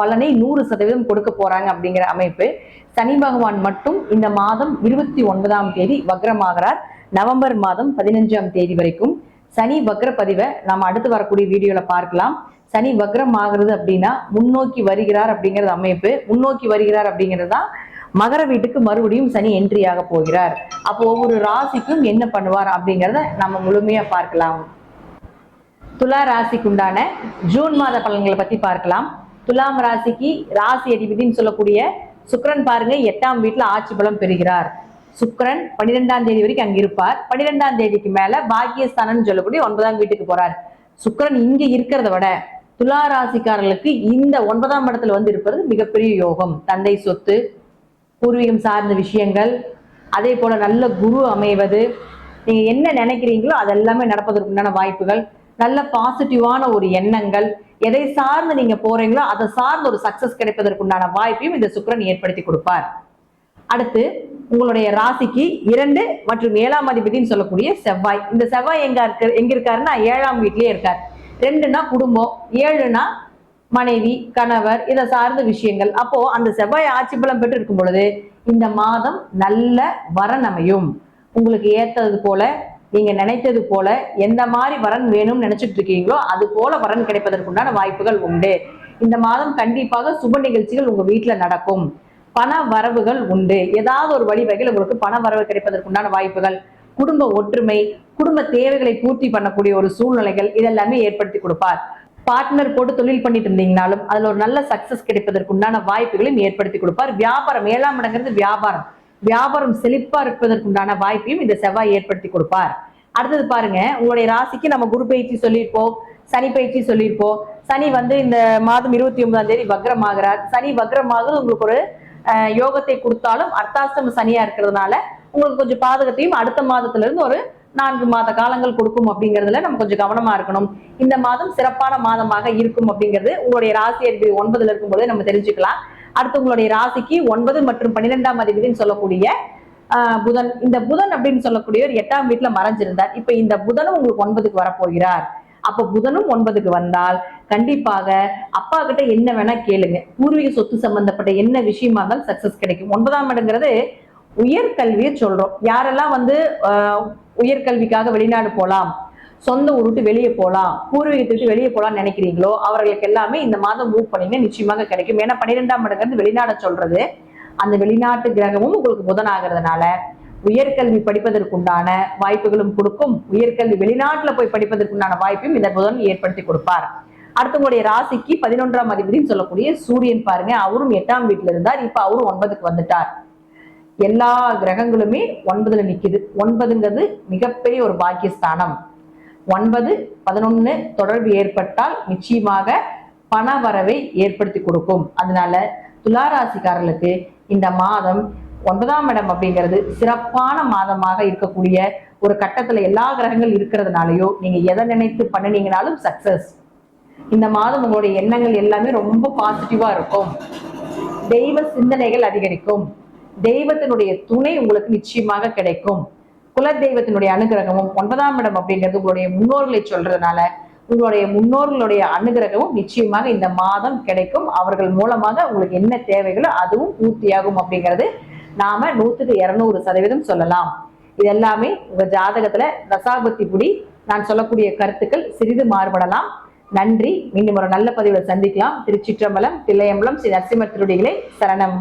பலனை நூறு சதவீதம் கொடுக்க போறாங்க அப்படிங்கிற அமைப்பு. சனி பகவான் மட்டும் இந்த மாதம் இருபத்தி ஒன்பதாம் தேதி வக்ரமாகிறார். நவம்பர் மாதம் பதினஞ்சாம் தேதி வரைக்கும். சனி வக்ர பதிவை நாம் அடுத்து வரக்கூடிய வீடியோல பார்க்கலாம். சனி வக்ரம் ஆகிறது அப்படின்னா முன்னோக்கி வருகிறார் அப்படிங்கிறது அமைப்பு. முன்னோக்கி வருகிறார் அப்படிங்கிறது தான் மகர வீட்டுக்கு மறுபடியும் சனி என்ட்ரி ஆக போகிறார். அப்போ ஒவ்வொரு ராசிக்கும் என்ன பண்ணுவார் அப்படிங்கிறத நம்ம முழுமையா பார்க்கலாம். துலா ராசிக்கு உண்டான ஜூன் மாத பலன்களை பத்தி பார்க்கலாம். துலாம் ராசிக்கு ராசி அதிபதினு சொல்லக்கூடிய சுக்கரன் பாருங்க எட்டாம் வீட்டுல ஆட்சி பலம் பெறுகிறார். சுக்கரன் பன்னிரெண்டாம் தேதி வரைக்கும் அங்க இருப்பார். பன்னிரெண்டாம் தேதிக்கு மேல பாக்கியஸ்தானம்னு சொல்லக்கூடிய ஒன்பதாம் வீட்டுக்கு போறார். சுக்கரன் இங்க இருக்கிறத விட துலா ராசிக்காரர்களுக்கு இந்த ஒன்பதாம் இடத்துல வந்து இருப்பது மிகப்பெரிய யோகம். தந்தை சொத்து பூர்வீகம் சார்ந்த விஷயங்கள் அதே போல நல்ல குரு அமைவது. நீங்க என்ன நினைக்கிறீங்களோ அதெல்லாமே நடப்பதற்குண்டான வாய்ப்புகள். நல்ல பாசிட்டிவான ஒரு எண்ணங்கள் எதை சார்ந்து நீங்க போறீங்களோ அதை சார்ந்த ஒரு சக்சஸ் கிடைப்பதற்குண்டான வாய்ப்பையும் இந்த சுக்கரன் ஏற்படுத்தி கொடுப்பார். அடுத்து உங்களுடைய ராசிக்கு இரண்டு மற்றும் ஏழாம் அதிபதினு சொல்லக்கூடிய செவ்வாய். இந்த செவ்வாய் எங்க இருக்கு எங்க இருக்காருன்னா ஏழாம் வீட்லயே இருக்கார். ரெண்டுனா குடும்பம் ஏழுனா மனைவி கணவர் இதை சார்ந்த விஷயங்கள். அப்போ அந்த செவ்வாய் ஆட்சி பலம் பெற்று இருக்கும் பொழுது இந்த மாதம் நல்ல வரன் அமையும். உங்களுக்கு ஏத்தது போல நீங்க நினைத்தது போல எந்த மாதிரி வரன் வேணும்னு நினைச்சிட்டு இருக்கீங்களோ அது போல வரன் கிடைப்பதற்குண்டான வாய்ப்புகள் உண்டு. இந்த மாதம் கண்டிப்பாக சுப நிகழ்ச்சிகள் உங்க வீட்டுல நடக்கும். பண வரவுகள் உண்டு. ஏதாவது ஒரு வழிவகையில் உங்களுக்கு பண வரவு கிடைப்பதற்குண்டான வாய்ப்புகள். குடும்ப ஒற்றுமை குடும்ப தேவைகளை பூர்த்தி பண்ணக்கூடிய ஒரு சூழ்நிலைகள் இதெல்லாமே ஏற்படுத்தி கொடுப்பார். பார்ட்னர் போட்டு தொழில் பண்ணிட்டு இருந்தீங்கனாலும் அதுல ஒரு நல்ல சக்சஸ் கிடைப்பதற்குண்டான வாய்ப்புகளையும் ஏற்படுத்தி கொடுப்பார். வியாபாரம் ஏழாம் இடங்கிறது வியாபாரம். வியாபாரம் செழிப்பா இருப்பதற்குண்டான வாய்ப்பையும் இந்த செவ்வாய் ஏற்படுத்தி கொடுப்பார். அடுத்தது பாருங்க உங்களுடைய ராசிக்கு நம்ம குரு பயிற்சி சொல்லியிருப்போம் சனி பயிற்சி சொல்லியிருப்போம். சனி வந்து இந்த மாதம் இருபத்தி ஒன்பதாம் தேதி வக்ரமாகிறார். சனி வக்ரமாகுது உங்களுக்கு ஒரு அஹ், யோகத்தை கொடுத்தாலும் அர்த்தாஷ்டம சனியா இருக்கிறதுனால உங்களுக்கு கொஞ்சம் பாதகத்தையும் அடுத்த மாதத்துல இருந்து ஒரு நான்கு மாத காலங்கள் கொடுக்கும் அப்படிங்கிறதுல நம்ம கொஞ்சம் கவனமா இருக்கணும். இந்த மாதம் சிறப்பான மாதமாக இருக்கும் அப்படிங்கிறது உங்களுடைய ராசி அதிபதி ஒன்பதுல இருக்கும்போது நம்ம தெரிஞ்சுக்கலாம். அடுத்து உங்களுடைய ராசிக்கு ஒன்பது மற்றும் பன்னிரெண்டாம் அதிபதினு சொல்லக்கூடிய ஆஹ், புதன். இந்த புதன் அப்படின்னு சொல்லக்கூடிய ஒரு எட்டாம் வீட்டுல மறைஞ்சிருந்தார். இப்ப இந்த புதனும் உங்களுக்கு ஒன்பதுக்கு வரப்போகிறார். அப்ப புதனும் ஒன்பதுக்கு வந்தால் கண்டிப்பாக அப்பா கிட்ட என்ன வேணா கேளுங்க. பூர்வீக சொத்து சம்பந்தப்பட்ட என்ன விஷயமா இருந்தாலும் சக்சஸ் கிடைக்கும். ஒன்பதாம் இடங்கிறது உயர்கல்வியை சொல்றோம். யாரெல்லாம் வந்து ஆஹ், உயர்கல்விக்காக வெளிநாடு போலாம் சொந்த ஊர் விட்டு வெளியே போகலாம் பூர்வீகத்தை விட்டு வெளியே போகலாம்னு நினைக்கிறீங்களோ அவர்களுக்கு எல்லாமே இந்த மாதம் மூவ் பண்ணீங்க நிச்சயமாக கிடைக்கும். ஏன்னா பன்னிரெண்டாம் இடங்கிறது வெளிநாட சொல்றது. அந்த வெளிநாட்டு கிரகமும் உங்களுக்கு புதனாகிறதுனால உயர்கல்வி படிப்பதற்குண்டான வாய்ப்புகளும் கொடுக்கும். உயர்கல்வி வெளிநாட்டுல போய் படிப்பதற்குண்டான வாய்ப்பையும் இந்த புதன் ஏற்படுத்தி கொடுப்பார். அடுத்தவங்களுடைய ராசிக்கு பதினொன்றாம் அதிபதினு சொல்லக்கூடிய சூரியன் பாருங்க அவரும் எட்டாம் வீட்டுல இருந்தார். இப்ப அவரும் ஒன்பதுக்கு வந்துட்டார். எல்லா கிரகங்களுமே ஒன்பதுல நிக்குது. ஒன்பதுங்கிறது மிகப்பெரிய ஒரு பாக்கியஸ்தானம். ஒன்பது பதினொன்னு தொடர்பு ஏற்பட்டால் நிச்சயமாக பண வரவை ஏற்படுத்தி கொடுக்கும். அதனால துளாராசிக்காரர்களுக்கு இந்த மாதம் ஒன்பதாம் இடம் அப்படிங்கிறது சிறப்பான மாதமாக இருக்கக்கூடிய ஒரு கட்டத்துல எல்லா கிரகங்கள் இருக்கிறதுனாலயோ நீங்க எதை நினைத்து பண்ணினீங்கனாலும் சக்சஸ் இந்த மாதம் உங்களுடைய எண்ணங்கள் எல்லாமே ரொம்ப பாசிட்டிவா இருக்கும். தெய்வ சிந்தனைகள் அதிகரிக்கும். தெய்வத்தினுடைய துணை உங்களுக்கு நிச்சயமாக கிடைக்கும். குலதெய்வத்தினுடைய அனுகிரகமும் ஒன்பதாம் இடம் அப்படிங்கிறது உங்களுடைய முன்னோர்களை சொல்றதுனால உங்களுடைய முன்னோர்களுடைய அனுகிரகமும் நிச்சயமாக இந்த மாதம் கிடைக்கும். அவர்கள் மூலமாக உங்களுக்கு என்ன தேவைகளோ அதுவும் பூர்த்தியாகும் அப்படிங்கிறது நாம நூத்துக்கு இருநூறு சதவீதம் சொல்லலாம். இது எல்லாமே உங்க ஜாதகத்துல தசாபத்தி புடி நான் சொல்லக்கூடிய கருத்துக்கள் சிறிது மாறுபடலாம். நன்றி. மீண்டும் ஒரு நல்ல பதிவில் சந்திக்கலாம். திருச்சிற்றம்பலம் தில்லையம்பலம் ஸ்ரீ நரசிம்மர் திருடிகளை சரணம்.